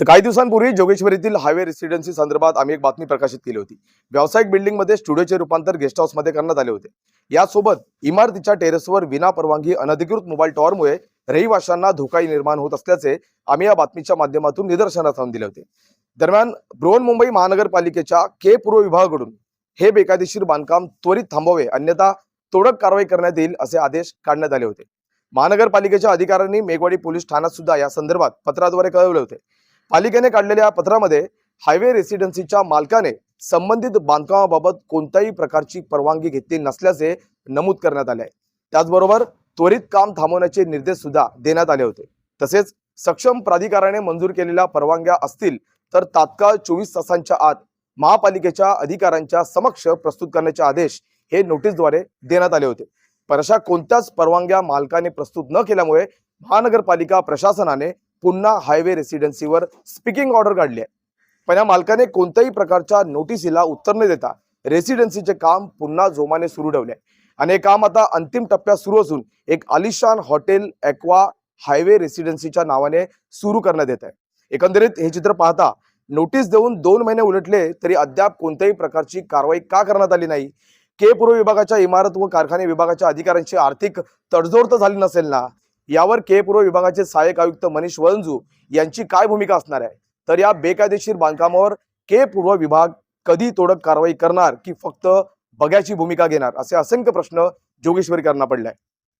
तर काही दिवसांपूर्वी जोगेश्वरीतील हायवे रेसिडेन्सी संदर्भात आम्ही एक बातमी प्रकाशित केली होती. व्यावसायिक बिल्डिंगमध्ये स्टुडिओचे रूपांतर गेस्ट हाऊसमध्ये करण्यात आले होते. यासोबत इमारतीच्या टेरेसवर विना परवानगी अनधिकृत मोबाईल टॉवरमुळे रहिवाशांना धोकाही निर्माण होत असल्याचे आम्ही या बातमीच्या माध्यमातून निदर्शनास आणून दिले होते. दरम्यान बृहन्मुंबई महानगरपालिकेच्या के पूर्व विभागाकडून हे बेकायदेशीर बांधकाम त्वरित थांबवावे अन्यथा तोडक कारवाई करण्यात येईल असे आदेश काढण्यात आले होते. महानगरपालिकेच्या अधिकाऱ्यांनी मेघवाडी पोलीस ठाण्यात सुद्धा या संदर्भात पत्राद्वारे कळवले होते. पालिकेने काढलेल्या पत्रामध्ये हायवे रेसिडेन्सीच्या मालकाने संबंधित बांधकामाबाबत कोणत्याही प्रकारची परवानगी घेतली नसल्याचे नमूद करण्यात आले आहे. त्याचबरोबर त्वरित काम थांबवण्याचे निर्देश सुद्धा देण्यात आले होते. तसेच सक्षम प्राधिकाराने मंजूर केलेल्या परवानग्या असतील तर तात्काळ चोवीस तासांच्या आत महापालिकेच्या अधिकाऱ्यांच्या समक्ष प्रस्तुत करण्याचे आदेश हे नोटीसद्वारे देण्यात आले होते. पण अशा कोणत्याच परवानग्या मालकाने प्रस्तुत न केल्यामुळे महानगरपालिका प्रशासनाने पुन्हा हायवे रेसिडेन्सीवर स्पीकिंग ऑर्डर काढली आहे. पण या मालकाने कोणत्याही प्रकारच्या नोटिसीला उत्तर न देता रेसिडेन्सीचे काम पुन्हा जोमाने सुरू ठेवले आहे. आणि हे काम आता अंतिम टप्प्यात सुरू असून एक आलिशान हॉटेल एक्वा हायवे रेसिडेन्सीच्या नावाने सुरू करण्यात येत आहे. एकंदरीत हे चित्र पाहता नोटीस देऊन दोन महिने उलटले तरी अद्याप कोणत्याही प्रकारची कारवाई का करण्यात आली नाही. के पूर्व विभागाच्या इमारत व कारखाने विभागाच्या अधिकाऱ्यांची आर्थिक तडजोड तर झाली नसेल ना? यावर के पूर्व विभागाचे सहाय्यक आयुक्त मनीष वळंजू यांची काय भूमिका असणार आहे? तर या बेकायदेशीर बांधकामावर के पूर्व विभाग कधी तोडक कारवाई करणार की फक्त बघ्याची भूमिका घेणार? असे असंख्य प्रश्न जोगेश्वरीकरांना पडले आहे